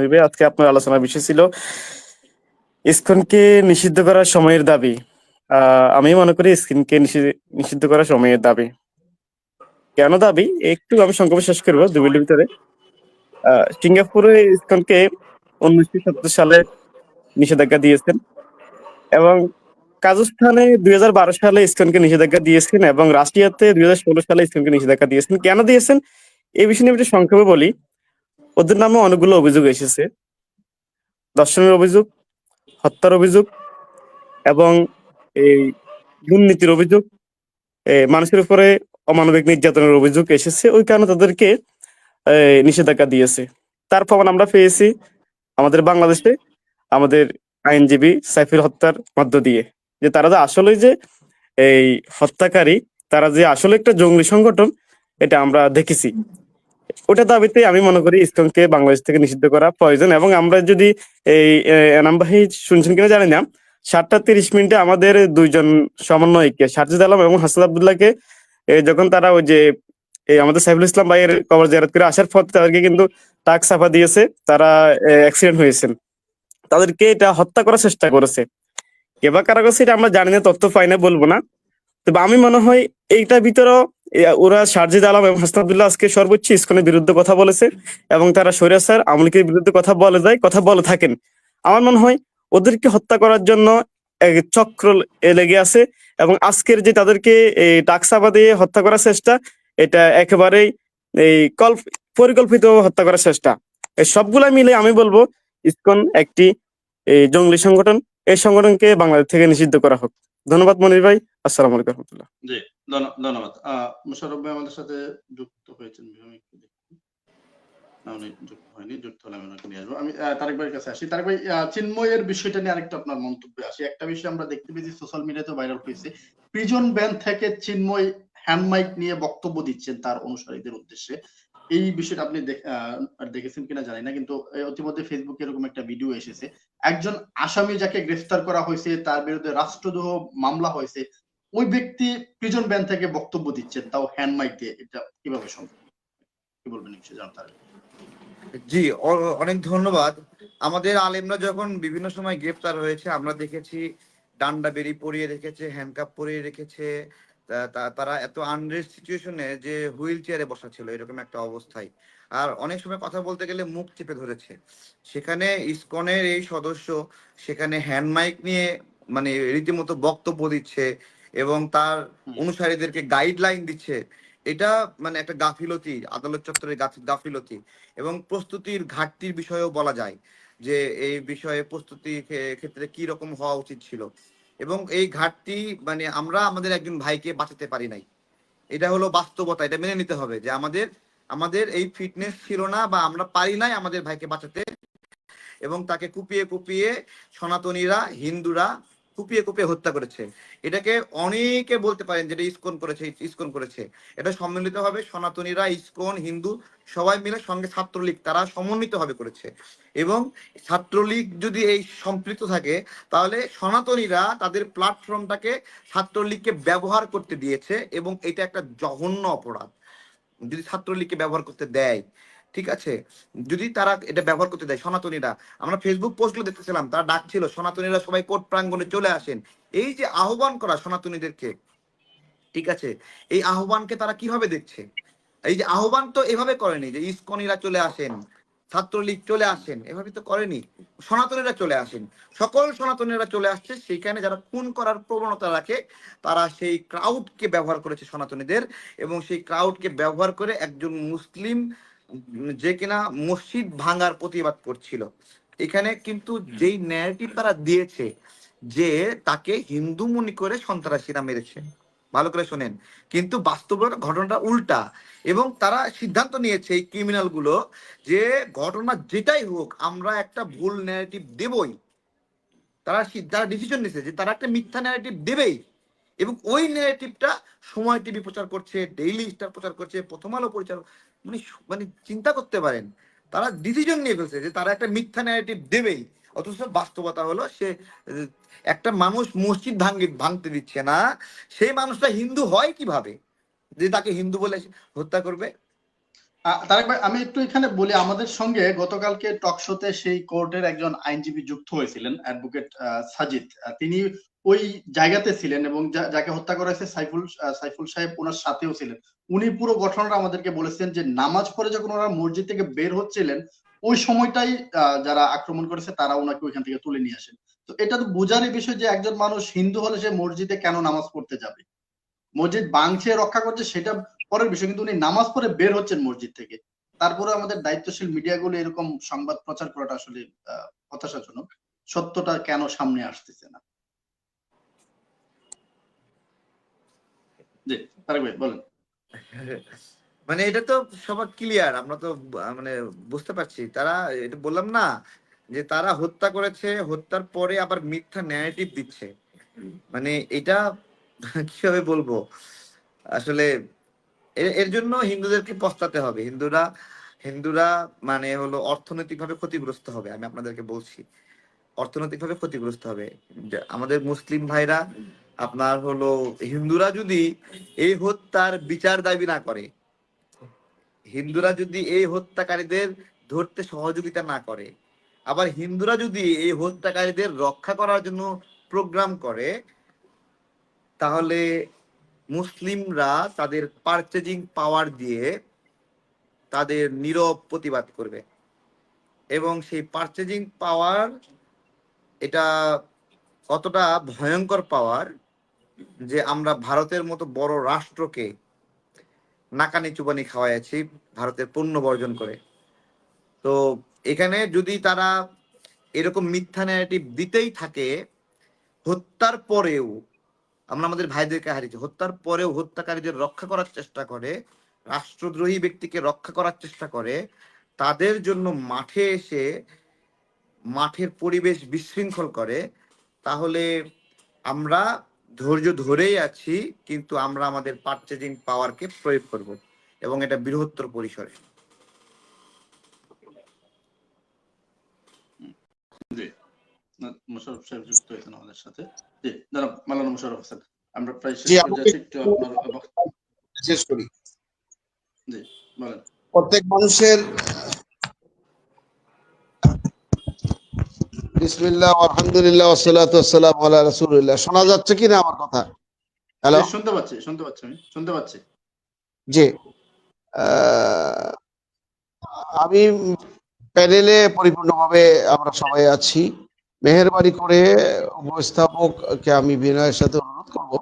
হইবে, আজকে আপনার আলোচনার বিষয় ছিল ইসকনকে নিষিদ্ধ করার সময়ের দাবি। আমি মনে করি ইসকনকে নিষি- নিষিদ্ধ করার সময়ের দাবি। কেন দাবি? একটু আমি সংক্ষেপে শেষ করব দু মিনিটের ভিতরে। সিঙ্গাপুরে ইসকনকে উনিশশো সত্তর সালে নিষেধাজ্ঞা দিয়েছেন এবং কাজাখস্তানে দুই হাজার বারো সালে ইসকনকে নিষেধাজ্ঞা দিয়েছেন এবং রাশিয়াতে দুই হাজার ষোলো সালে ইসকনকে নিষেধাজ্ঞা দিয়েছেন। কেন দিয়েছেন? এই বিষয়ে নিয়ে একটু সংক্ষেপে বলি। ওদের নামে অনেকগুলো অভিযোগ এসেছে। দর্শনের অভিযোগ, হত্যার অভিযোগ এবং এই দুর্নীতির অভিযোগ মানুষের উপরে অমানবিক নির্যাতনের অভিযোগ এসেছে। ওই কারণে তাদেরকে নিষেধাজ্ঞা দিয়েছে। তার প্রমাণ আমরা পেয়েছি আমাদের বাংলাদেশে, আমাদের আইনজীবী সাইফুল হত্যার মধ্য দিয়ে। যে তারা যে আসলে যে এই হত্যাকারী, তারা যে আসলে একটা জঙ্গলি সংগঠন, এটা আমরা দেখেছি। ওটা দাবিতে আমি মনে করি ইসকনকে বাংলাদেশ থেকে নিষিদ্ধ করা প্রয়োজন এবং আমরা যদি এই এ, এনাম ভাই শুনছেন কিনা জানি না। সাতটা তিরিশ মিনিটে আমাদের দুইজন সমন্বয়কে সারজিদ আলম এবং হাসান আবদুল্লাহকে যখন তারা ওই যে আমাদের সাইফুল ইসলাম ভাইয়ের কবর জিয়ারত করে আসার পর তাদেরকে কিন্তু টাক সাফা দিয়েছে তারা অ্যাক্সিডেন্ট হয়েছেন। তাদেরকে এটা হত্যা করার চেষ্টা করেছে। বা কারা করছে এটা আমরা জানি না তথ্য পাই না বলব না। তবে আমি মনে হয় এইটার ভিতরেও ওরা সারজিদ আলম এবং হাসান আবদুল্লাহ আজকে সর্বোচ্চ ইস্কনের বিরুদ্ধে কথা বলেছে এবং তারা সৈরা স্যার আমলিকের বিরুদ্ধে কথা বলে যায়, কথা বলে থাকেন। আমার মনে হয় ওদেরকে হত্যা করার জন্য চক্র লেগে আছে এবং আজকের যে তাদেরকে টাকসাবা দিয়ে হত্যা করার চেষ্টা, এটা একেবারেই এই কল্প, পরিকল্পিত হত্যা করার চেষ্টা। এই সবগুলা মিলে আমি বলব ইসকন একটি এই জঙ্গলি সংগঠন। এই সংগঠনকে বাংলাদেশ থেকে নিষিদ্ধ করা হোক। ধন্যবাদ মনির ভাই। আসসালামু আলাইকুম রহমতুল্লাহ। ধন্যবাদ। ভাই আমাদের সাথে যুক্ত হয়েছেন যুক্ত হয়নি, যুক্ত হলে আমি ওনাকে নিয়ে আসব। আমি তারেক ভাইয়ের কাছে আসি। তারেক ভাই চিন্ময়ের বিষয়টা নিয়ে আরেকটা আপনার আসি। একটা বিষয় আমরা দেখতে পেয়েছি সোশ্যাল মিডিয়াতে ভাইরাল হয়েছে। প্রিজন ব্যান থেকে চিন্ময় হ্যান্ড মাইক নিয়ে বক্তব্য দিচ্ছেন তার অনুসারীদের উদ্দেশ্যে। এই বিষয়টা আপনি দেখেছেন কিনা জানি না, কিন্তু ইতিমধ্যে ফেসবুকে এরকম একটা ভিডিও এসেছে। একজন আসামি যাকে গ্রেফতার করা হয়েছে, তার বিরুদ্ধে রাষ্ট্রদ্রোহ মামলা হয়েছে। ওই ব্যক্তি প্রিজন ব্যান থেকে বক্তব্য দিচ্ছেন, তাও হ্যান্ড মাইক দিয়ে। এটা কীভাবে সম্ভব? কি বলবেন বিষয়ে জানতে জি অনেক ধন্যবাদ। আমাদের আলেমরা যখন বিভিন্ন সময় গ্রেফতার হয়েছে, আমরা দেখেছি ডান্ডা বেরি পরিয়ে রেখেছে হ্যান্ডকাপ পরিয়ে রেখেছে তারা এত আনরেস্ট সিচুয়েশনে যে হুইল চেয়ারে বসা ছিল, এরকম একটা অবস্থায়। আর অনেক সময় কথা বলতে গেলে মুখ চেপে ধরেছে। সেখানে ইসকনের এই সদস্য, সেখানে হ্যান্ড মাইক নিয়ে মানে রীতিমতো বক্তব্য দিচ্ছে এবং তার অনুসারীদেরকে গাইডলাইন দিচ্ছে। এটা মানে একটা গাফিলতি আদালত চত্বরের গাফিলতি। এবং প্রস্তুতির ঘাটতির বিষয়েও বলা যায় যে এই বিষয়ে প্রস্তুতি ক্ষেত্রে কি রকম হওয়া উচিত ছিল। এবং এই ঘাটতি মানে আমরা আমাদের একজন ভাইকে বাঁচাতে পারি নাই। এটা হলো বাস্তবতা এটা মেনে নিতে হবে যে আমাদের আমাদের এই ফিটনেস ছিল না বা আমরা পারি নাই আমাদের ভাইকে বাঁচাতে। এবং তাকে কুপিয়ে কুপিয়ে সনাতনীরা হিন্দুরা কুপিয়ে কুপিয়ে হত্যা করেছে। এটাকে অনেকে বলতে পারেন যেটা ইস্কন করেছে, ইসকন করেছে। এটা সম্মিলিত হবে, সনাতনীরা, ইসকন, হিন্দু, সবাই মিলে সঙ্গে ছাত্রলীগ, তারা সমন্বিত ভাবে করেছে। এবং ছাত্রলীগ যদি এই সম্পৃক্ত থাকে, তাহলে সনাতনীরা তাদের প্ল্যাটফর্মটাকে ছাত্রলীগকে ব্যবহার করতে দিয়েছে এবং এটা একটা জঘন্য অপরাধ। যদি ছাত্রলীগকে ব্যবহার করতে দেয় ঠিক আছে? যদি তারা এটা ব্যবহার করতে দেয়, সনাতনীরা। আমরা ফেসবুক পোস্টগুলো দেখতেছিলাম, তারা ডাকছিল, সনাতনীরা সবাই কোর্ট প্রাঙ্গণে চলে আসেন। এই যে আহ্বান করা সনাতনীদেরকে, ঠিক আছে? এই আহ্বানকে তারা কীভাবে দেখছে? এই যে আহ্বান তো এভাবে করেনি যে ইসকনিরা চলে আসেন, ছাত্রলীগ চলে আসেন, এভাবে তো করেনি। সনাতনীরা চলে আসেন। সকল সনাতনীরা চলে আসছে, সেখানে যারা খুন করার প্রবণতা রাখে, তারা সেই ক্রাউডকে ব্যবহার করেছে সনাতনীদের এবং সেই ক্রাউডকে ব্যবহার করে একজন মুসলিম যে কিনা মসজিদ ভাঙার প্রতিবাদ করছিল। এখানে কিন্তু যেই ন্যারেটিভ তারা দিয়েছে যে তাকে হিন্দু মনে করে সন্ত্রাসীরা মেরেছে। ভালো করে শোনেন। কিন্তু বাস্তব ঘটনাটা উল্টা এবং তারা সিদ্ধান্ত নিয়েছে এই ক্রিমিনালগুলো যে ঘটনা যেটাই হোক আমরা একটা ভুল ন্যারেটিভ দেবই। তারা তারা ডিসিশন নিয়েছে যে তারা একটা মিথ্যা ন্যারেটিভ দেবেই। এবং ওই নেগেটিভটা সময় টিভি প্রচার করছে ডেইলি স্টার প্রচার করছে, প্রথম আলো প্রচার মানে মানে চিন্তা করতে পারেন, তারা ডিসিশন নিয়ে ফেলছে যে তারা একটা মিথ্যা ন্যারেটিভ দেবেই, অথচ বাস্তবতা হলো সে, একটা মানুষ মসজিদ ভাঙ্গে, ভাঙতে দিচ্ছে না, সেই মানুষটা হিন্দু হয় কীভাবে? যে তাকে হিন্দু বলে হত্যা করবে? তারেক ভাই আমি একটু এখানে বলি, আমাদের সঙ্গে গতকালকে টক শোতে সেই কোর্টের একজন আইনজীবী যুক্ত হয়েছিলেন অ্যাডভোকেট সাজিদ। তিনি ওই জায়গাতে ছিলেন এবং যাকে হত্যা করা সাইফুল সাইফুল সাহেব ওনার সাথেও ছিলেন। উনি পুরো ঘটনাটা আমাদেরকে বলেছেন যে, নামাজ পড়ে যখন ওনারা মসজিদ থেকে বের হচ্ছিলেন, ওই সময়টাই যারা আক্রমণ করেছে তারা ওনাকে ওইখান থেকে তুলে নিয়ে আসেন। তো এটা তো বোঝারই বিষয় যে, একজন মানুষ হিন্দু হলে সে মসজিদে কেন নামাজ পড়তে যাবে? মসজিদ বাংছে রক্ষা করছে, সেটা পরের বিষয়, কিন্তু উনি নামাজ পড়ে বের হচ্ছেন মসজিদ থেকে। তারপরে আমাদের দায়িত্বশীল মিডিয়াগুলো এরকম সংবাদ প্রচার করাটা আসলে হতাশাজনক। সত্যটা কেন সামনে আসতেছে না? মানে এটা তো সবার ক্লিয়ার, আমরা তো মানে বুঝতে পারছি। তারা, এটা বললাম না, যে তারা হত্যা করেছে, হত্যার পরে আবার মিথ্যা ন্যারেটিভ দিচ্ছে। মানে এটা কীভাবে বলব? আসলে এর- জন্য হিন্দুদেরকে পস্তাতে হবে। হিন্দুরা হিন্দুরা মানে হলো অর্থনৈতিকভাবে ক্ষতিগ্রস্ত হবে, আমি আপনাদেরকে বলছি। অর্থনৈতিকভাবে ক্ষতিগ্রস্ত হবে। আমাদের মুসলিম ভাইরা, আপনার হলো হিন্দুরা যদি এই হত্যার বিচার দাবি না করে, হিন্দুরা যদি এই হত্যাকারীদের ধরতে সহযোগিতা না করে, আবার হিন্দুরা যদি এই হত্যাকারীদের রক্ষা করার জন্য প্রোগ্রাম করে, তাহলে মুসলিমরা তাদের পারচেজিং পাওয়ার দিয়ে তাদের নীরব প্রতিবাদ করবে। এবং সেই পারচেজিং পাওয়ার এটা কতটা ভয়ঙ্কর পাওয়ার যে আমরা ভারতের মতো বড় রাষ্ট্রকে নাকানি চুবানি খাওয়াইছি ভারতের পণ্য বর্জন করে। তো এখানে যদি তারা এরকম মিথ্যা ন্যারেটিভ দিতেই থাকে, হত্যার পরেও আমরা আমাদের ভাইদেরকে হারিয়েছি। হত্যার পরেও হত্যাকারীদের রক্ষা করার চেষ্টা করে, রাষ্ট্রদ্রোহী ব্যক্তিকে রক্ষা করার চেষ্টা করে, তাদের জন্য মাঠে এসে মাঠের পরিবেশ বিশৃঙ্খল করে, তাহলে আমরা ধৈর্য ধরেই আছি, কিন্তু আমরা আমাদের পারচেজিং পাওয়ারকে প্রয়োগ করব এবং এটা বৃহত্তর পরিসরে জি মোশাররফ সাহেব যুক্ত হয়েছেন আমাদের সাথে। জি জনাব মালানা মোশাররফ হোসেন আমরা প্রায় শেষ জি, পর্যায়ে একটু আপনার শেষ করি। বলেন। প্রত্যেক মানুষের বিসমিল্লাহ আলহামদুলিল্লাহ ওয়াসসালাতু ওয়াসসালামু আলা রাসূলিল্লাহ। শোনা যাচ্ছে কি না আমার কথা? হ্যালো শুনতে পাচ্ছি শুনতে পাচ্ছি আমি শুনতে পাচ্ছি। জি। আমি প্যানেলে পরিপূর্ণভাবে আমরা সবাই আছি। মেহেরবানি করে উপস্থাপককে আমি বিনয়ের সাথে অনুরোধ করব।